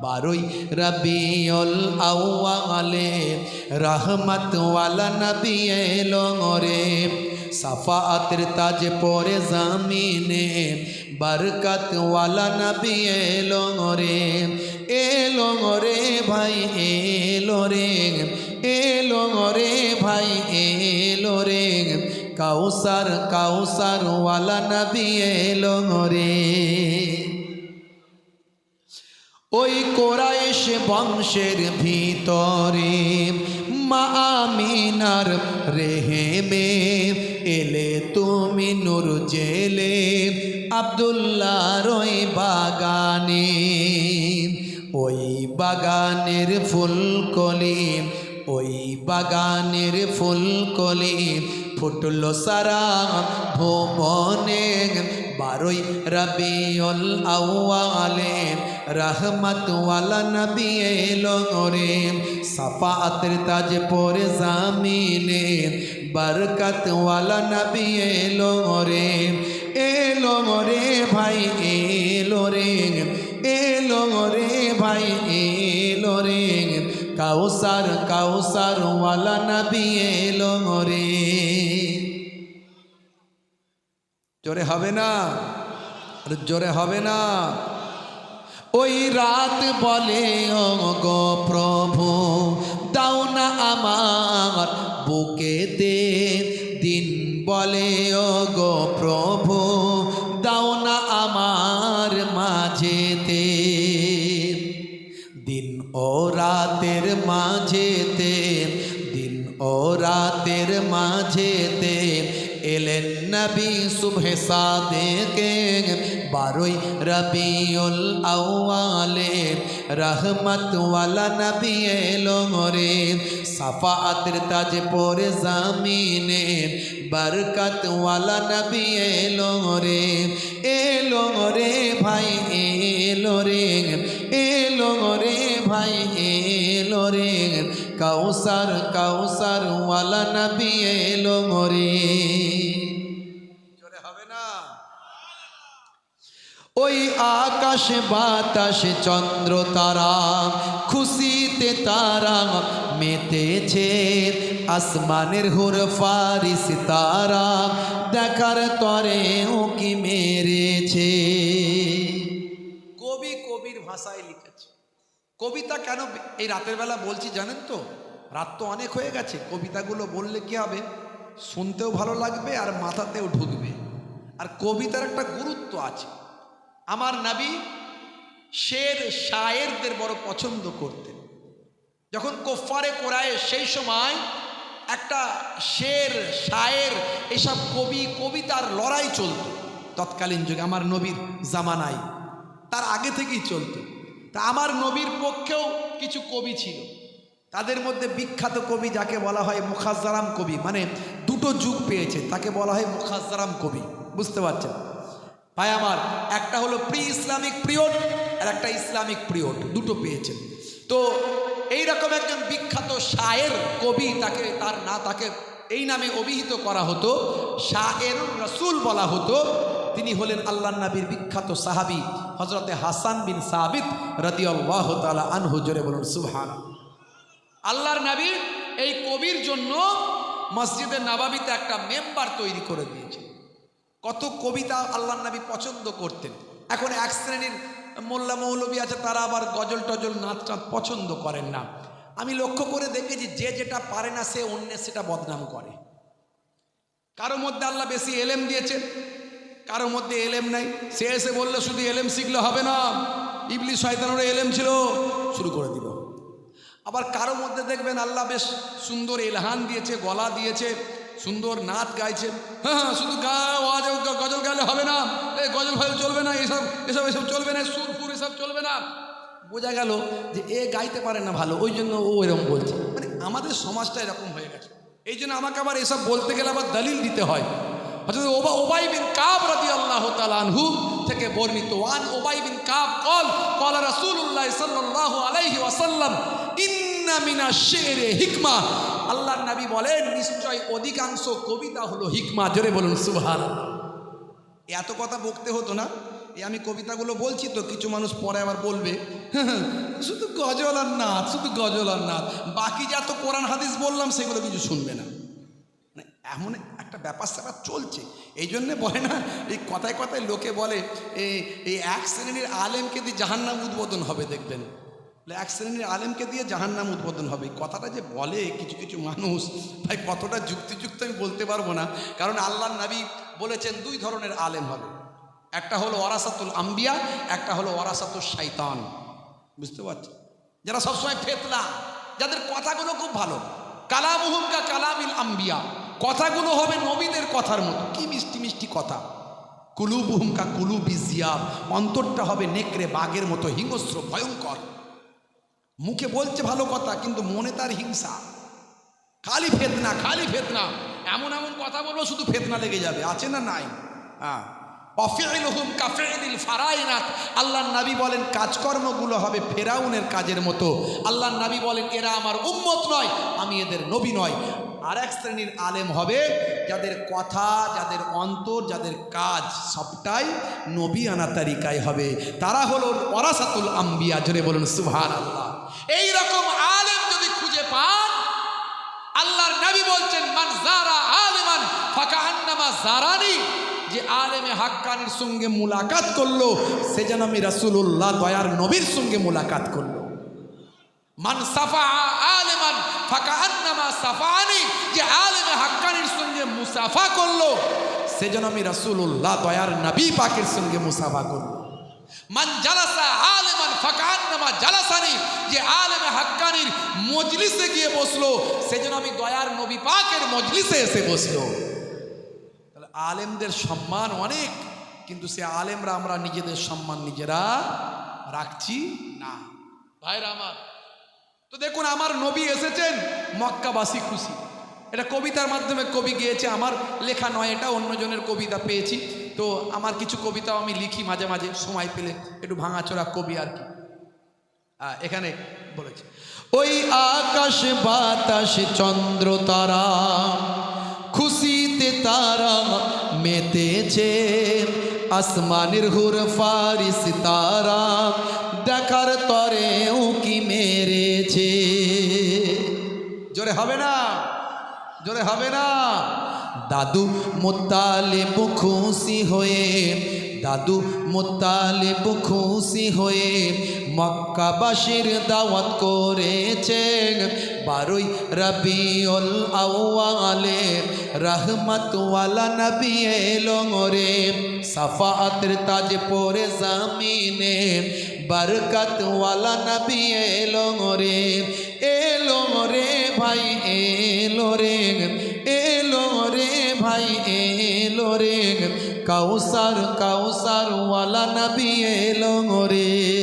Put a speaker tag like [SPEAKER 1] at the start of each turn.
[SPEAKER 1] বারোই রবিউল আউয়ালে রহমত ওয়ালা নবী এলো রে সাফাতের তাজ পরে জামিনে বরকত ওয়ালা নবী এলো রে এলো রে ভাই, এলো রে। এলো রে ভাই, এলো রে। কাউসার কাউসার ওয়ালা নবী এলো রে ওই কোরাইশ বংশের ভিতরে মা আমিনার রেহেমে এলে তুমি নূর জেলে আবদুল্লাহর ওই বাগানে। ওই বাগানের ফুলকলি, ওই বাগানের ফুলকলি ফুটলো সারা ভুবনে। বারোই রবিউল আউয়ালে রহমত ওয়ালা নবী এলো রে তাজ পরে জামিনে বরকত ওয়ালা নবী এলো এলো রে ভাই, এলো রে। এলো রে ভাই, এলো রে। কাউসার কাউসার ওয়ালা নবী এলো রে জোরে হবে না, আরে জোরে হবে না। ওই রাত বলে গো প্রভু, দাও না আমার বুকে দে দিন বলে গো প্রভু, দাও না আমার মাঝেতে দিন ও রাতের মাঝেতে দিন ও রাতের মাঝেতে এলেন নবী সুবহে সাদেকে বারোই রবিউল আউয়ালে রহমত ওয়ালা নবী এলো রে সাফাতের তাজ পরে জামিনে বরকত ওয়ালা নবী এলো রে এলো রে ভাই, এলো রে এলো রে ভাই, এলো রে। কাউসার কাউসার ওয়ালা নবী এলো রে জোরে হবে না ওই আকাশ, বাতাসে, চন্দ্র, তারা, খুশিতে তারা মেতেছে। আসমানের হুর ফারিস তারা, দেখার তরে উকি মেরেছে। কবি কবির ভাষায় লিখেছে। কবিতা কেন এই রাতের বেলা বলছি জানেন তো? রাত তো অনেক হয়ে গেছে। কবিতাগুলো বললে কি হবে? শুনতেও ভালো লাগবে আর মাথাতেও ঢুকবে। আর কবিতার একটা গুরুত্ব আছে। আমার নাবি শের শায়েরদের বড় পছন্দ করতেন। যখন কোফারে কোরআয়ে সেই সময় একটা শের, শায়ের এসব কবি, কবিতার লড়াই চলত। তৎকালীন যুগে আমার নবীর জামানায়। তার আগে থেকেই চলতো। তা আমার নবীর পক্ষেও কিছু কবি ছিল। তাদের মধ্যে বিখ্যাত কবি যাকে বলা হয় মুখাজ্জারাম কবি মানে দুটো যুগ পেয়েছে, তাকে বলা হয় মুখাজ্জারাম কবি। বুঝতে পারছেন? ভাই আমার, একটা হলো প্রি ইসলামিক পিরিয়ড আর একটা ইসলামিক পিরিয়ড দুটো পেয়েছেন। তো এই রকম একজন বিখ্যাত শায়ের কবি তাকে, তার না তাকে এই নামে অভিহিত করা হতো শাহের রসুল বলা হতো, তিনি হলেন আল্লাহ নবীর বিখ্যাত সাহাবি হজরতে হাসান বিন সাবিত রদিয়াল্লাহ তালা আনহু, জোরে বলুন সুহান আল্লাহর নবী এই কবির জন্য মসজিদের নবাবিতে একটা মেম্বার তৈরি করে দিয়েছে কত কবিতা আল্লাহ নবী পছন্দ করতেন। এখন এক শ্রেণির মোল্লা মৌলবী আছে, তারা আবার গজল টজল, নাচ টাচ পছন্দ করেন না। আমি লক্ষ্য করে দেখেছি, যে যেটা পারে না, সে অন্যের সেটা বদনাম করে। কারও মধ্যে আল্লাহ বেশি এলেম দিয়েছেন কারও মধ্যে এলেম নাই। সে এসে বললে, শুধু এলেম শিখলে হবে না। ইবলি শয়তানোর এলেম ছিল। শুরু করে দিল। আবার কারও মধ্যে দেখবেন, আল্লাহ বেশ সুন্দর এলহান দিয়েছে, গলা দিয়েছে, সুন্দর নাচ গাইছে। হ্যাঁ হ্যাঁ শুধু গা আওয়াজ গজল গাইলে হবে না। এই গজল ফজল চলবে না, এসব এসব এসব চলবে না, সুর, ফুর এসব চলবে না। বোঝা গেল যে এ গাইতে পারে না ভালো, ওই জন্য ও এরকম বলছে। মানে আমাদের সমাজটা এরকম হয়ে গেছে। এই জন্য আমাকে আবার এসব বলতে গেলে আবার দলিল দিতে হয়। অর্থাৎ ওবা, ওবাই বিন কাব রাদি আল্লাহ তালানহু থেকে বর্ণিত ওয়ান ওবাই বিন কাব কল কল রাসূলুল্লাহ সাল্লাল্লাহু আলাইহি ওয়াসাল্লাম, ইন্না মিনা শেরে হিকমা। আল্লাহর নবী বলেন, নিশ্চয় অধিকাংশ কবিতা হলো হিকমা। জোরে বলুন সুবহান এত কথা বকতে হতো না। এই আমি কবিতাগুলো বলছি তো কিছু মানুষ পরে আবার বলবে। "হ্যাঁ, শুধু গজল আর নাচ শুধু গজল আর নাচ। বাকি যা তো কোরআন হাদিস বললাম সেগুলো কিছু শুনবে না। মানে এমন একটা ব্যাপার স্যাপার চলছে। এই জন্যে বলে না এই কথায় কথায় লোকে বলে এই এক শ্রেণির আলেমকে দিয়ে জাহান্নাম উদ্বোধন হবে দেখবেন। এক শ্রেণির আলেমকে দিয়ে জাহান্নাম উদ্বোধন হবে। কথাটা যে বলে কিছু কিছু মানুষ ভাই কতটা যুক্তিযুক্ত আমি বলতে পারব না। কারণ আল্লাহ নবী বলেছেন দুই ধরনের আলেম হবে। একটা হলো ওয়ারাসাতুল আম্বিয়া, একটা হলো ওয়ারাসাতুল শাইতান। বুঝতে পারছি যারা সবসময় ফেতলা যাদের কথাগুলো খুব ভালো। কালামুহুম কা কালামিল আম্বিয়া। কথাগুলো হবে নবীদের কথার মতো। কি মিষ্টি মিষ্টি কথা। কুলুবুহুম কা কুলুবি জিয়াব। অন্তরটা হবে নেকড়ে বাঘের মতো, হিংস্র, ভয়ঙ্কর। মুখে বলছে ভালো কথা, কিন্তু মনে তার হিংসা। খালি ফেতনা খালি ফেতনা। এমন এমন কথা বলব, শুধু ফেতনা লেগে যাবে। আছে না নাই? হ্যাঁ। অফিলহুম কাফেলিল ফারাইনাত আল্লাহ নবী বলেন, কাজকর্মগুলো হবে ফেরাউনের কাজের মতো। আল্লাহ নবী বলেন, এরা আমার উম্মত নয়, আমি এদের নবী নয়। আর এক শ্রেণির আলেম হবে, যাদের কথা, যাদের অন্তর, যাদের কাজ সবটাই নবী আনা তারিকায় হবে। তারা হলো ওরাসাতুল আম্বিয়া, জোরে বলুন সুভান আল্লাহ এই রকম আলেম যদি খুঁজে পান আল্লাহর নবী বলছেন, মান জারা আলেমান ফাঁকা আন্নামা জারানি যে আলেমে হাক্কানির সঙ্গে মুলাকাত করল, সে যেন আমি রাসূলুল্লাহ দয়ার নবীর সঙ্গে মুলাকাত করল। মান সাফা আলেমান ফাঁকা আন্নামা সাফানি। যে আলেমে হাক্কানির সঙ্গে মুসাফা করল, সে যেন আমি রাসূলুল্লাহ দয়ার নবী পাকের সঙ্গে মুসাফা করল। জালাসা জালাসানি, যে আলেমে মজলিসে গিয়ে বসল আমি নবী মজলিসে এসে বসল। আলেমদের সম্মান অনেক, কিন্তু সে আলেমরা আমরা নিজেদের সম্মান নিজেরা রাখছি না। ভাইরা আমার, তো দেখুন আমার নবী এসেছেন, মক্কাবাসী খুশি। এটা কবিতার মাধ্যমে কবি গিয়েছে, আমার লেখা নয়, এটা অন্যজনের কবিতা পেয়েছি। তো আমার কিছু কবিতাও আমি লিখি মাঝে মাঝে, সময় পেলে একটু ভাঙাচোরা কবি আর কি। এখানে বলেছে, ওই আকাশ বাতাস চন্দ্র তারা, খুশিতে তারা মেতেছে। আসমানের হুর ফারিস তারা, দেখার তরে উকি মেরেছে? জোরে হবে না, জোরে হবে না। দাদু মোতালেব খুশি হয়ে, দাদু মোতালেব খুশি হয়ে মক্কাবাসীর দাওয়াত করেছেন বারোই রবিউল আউয়ালে। রহমতওয়ালা নবী এলো রে সাফাতের তাজ পরে জামিনে। বরকতওয়ালা নবী এলো রে এলো রে ভাই, এলো রে কাউসার কাউসার ওয়ালা নবী এলো রে